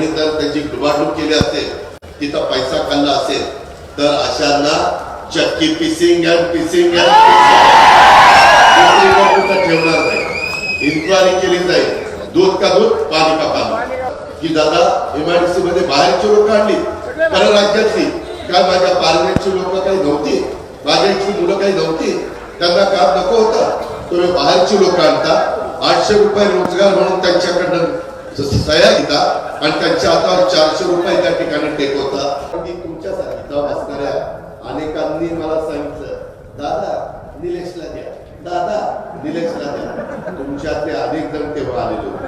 कोणी जर त्यांची डुबाडूब केली असेल तिथं पैसा खाल्ला असेल तर अशांना चक्की पिसिंग अँड पिसिंग ठेवणार नाही. इन्क्वायरी केली जाईल. दूध का दूध पाणी का पाणी? की दादा एमआयडीसी मध्ये बाहेरची लोक आणली. परराज्यातली काय माझ्या पार्लमेंटची लोक काही नव्हती? माझ्या इथली मुलं काही नव्हती? त्यांना काम नको होतं. तुम्ही बाहेरची लोक आणता. आठशे रुपये रोजगार म्हणून त्यांच्याकडनं सह्या घेता आणि त्यांच्या हातावर चारशे रुपये त्या ठिकाणी टेकवता मी तुमच्या इथं वाचणाऱ्या अनेकांनी मला सांगितलं दादा निलेशला द्या. दादा निलेशला द्या. तुमच्यातले अनेक जण तेव्हा आलेले होते.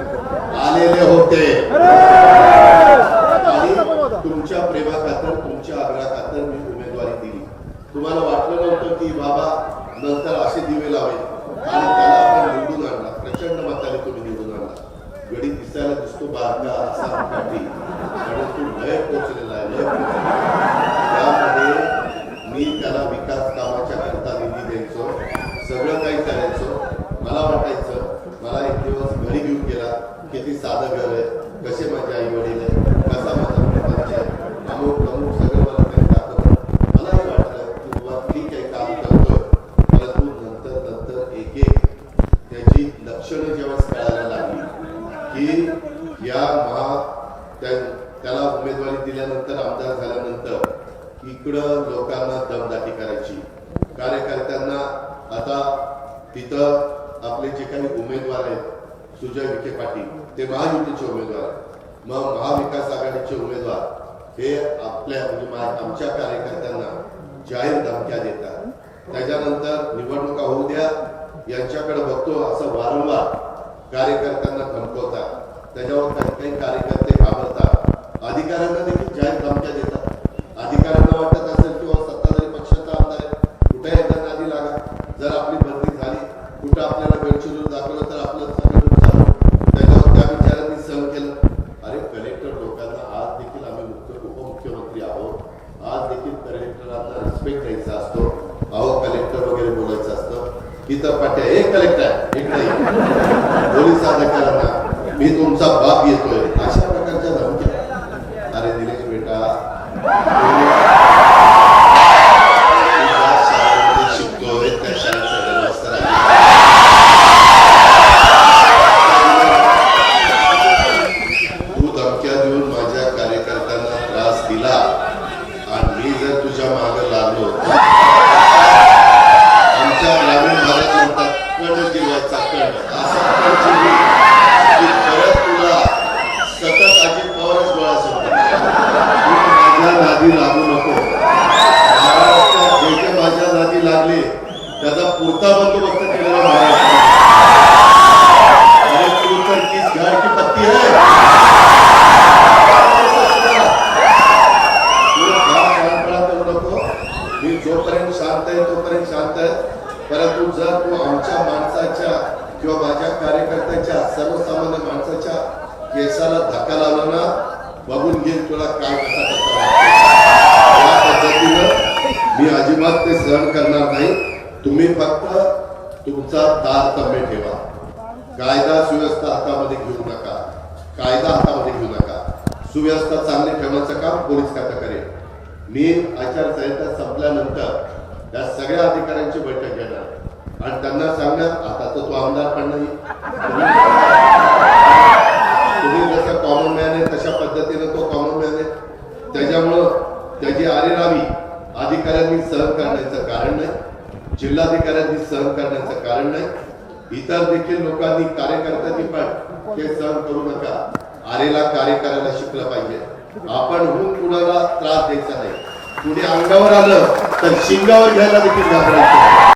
आलेले होते. आणि तुमच्या प्रेमा खातर तुमच्या आग्रहा खातर मी उमेदवारी दिली. तुम्हाला वाटलं नव्हतं की बाबा नंतर असे दिवे लावेल. आणि दिसायला दिसतो बारका असा काठी परंतु लय पोचलेला आहे लय त्यामध्ये मी त्याला विकास कामाच्या करता निधी द्यायचो सगळं काही करायचो. मला वाटायचं मला एक दिवस घरी घेऊन गेला किती साधं घर आहे कसे माझे आई वडील आहे कसा माझा प्रपंच आहे अमुक अमुक सगळं मला त्यांनी दाखवलं. मलाही वाटलं की बाबा ठीक काम करतोय परंतु नंतर नंतर एक त्याची लक्षणं जेव्हा कळायला लागली की या महा त्याला उमेदवारी दिल्यानंतर आमदार झाल्यानंतर इकडं लोकांना दमदाटी करायची. कार्यकर्त्यांना आता तिथं आपले जे काही उमेदवार आहेत सुजय विखे पाटील ते महायुतीचे उमेदवार आहेत. मग महाविकास आघाडीचे उमेदवार हे आपल्या म्हणजे आमच्या कार्यकर्त्यांना जाहीर धमक्या देतात. त्याच्यानंतर निवडणुका होऊ द्या यांच्याकडे बघतो असं वारंवार कार्यकर्त्यांना धमकवतात. त्याच्यावर काही काही कार्यकर्ते घाबरतात. अधिकाऱ्यांना देखील जाहीर धमक्या देतात. अधिकाऱ्यांना वाटत असेल किंवा सत्ताधारी पक्षाचा आमदार आहे. कुठे एकदा आधी लागा. जर आपली बदली झाली कुठं आपल्याला गडचिरोली दाखवलं तर आपलं सगळं नुकसान त्याच्यावर त्या विचारांनी सहन केलं. अरे कलेक्टर लोकांना आज देखील आम्ही मुख्य उपमुख्यमंत्री आहोत. आज देखील कलेक्टरांना रिस्पेक्ट द्यायचा असतो. अहो कलेक्टर वगैरे बोलायचं असतं. इथं पाट्या एक कलेक्टर एक नाही. पोलीस अधिकाऱ्यांना मी तुमचा बाप येतोय. अशा प्रकारच्या धमक्या. अरे दिनेश बेटा. तू शिकतोय त्या तू धमक्या देऊन माझ्या कार्यकर्त्यांना त्रास दिला आणि मी जर तुझ्या मागे लागलो आमच्या ग्रामीण भागात म्हणतात कण जिवायचा कण असा कण जिंकली की परत तुला सतत अजित पवारच गोळा सोडतो तू माझ्या नादी लागू नको. महाराष्ट्रात जे जे माझ्या नादी लागली त्याचा पुरता बंदोबस्त केलेला महाराष्ट्र अरे तू की पत्ती आहे. नको. मी जोपर्यंत शांत आहे तोपर्यंत शांत आहे. परंतु जर तू आमच्या माणसाच्या किंवा माझ्या कार्यकर्त्याच्या सर्वसामान्य माणसाच्या केसाला धक्का लावला ना बघून घेईल तुला काय कसा कसा वाटतो. या पद्धतीनं मी अजिबात ते सहन करणार नाही. तुम्ही फक्त तुमचा तारतम्य ठेवा. कायदा सुव्यवस्था हातामध्ये घेऊ नका. कायदा हातामध्ये घेऊ नका. सुव्यवस्था चांगली ठेवण्याचं काम पोलीस खातं करेल. मी आचारसंहिता संपल्यानंतर या सगळ्या अधिकाऱ्यांची बैठक घेणार. आणि त्यांना सांगणार आता तर तो आमदार पण नाही. तुम्ही जसं कॉमन मॅन आहे तशा पद्धतीनं तो कॉमन मॅन आहे. त्याच्यामुळं त्याची आरेरावी अधिकाऱ्यांनी सहन करण्याचं कारण नाही जिल्हाधिकाऱ्यांनी सहन करण्याचं कारण नाही. इतर देखील लोकांनी कार्यकर्त्यांनी पण ते सहन करू नका. आरेला कार्य करायला शिकलं पाहिजे. आपण होऊन कुणाला त्रास द्यायचा नाही. कुणी अंगावर आलं तर शिंगावर घ्यायला देखील घाबरायचं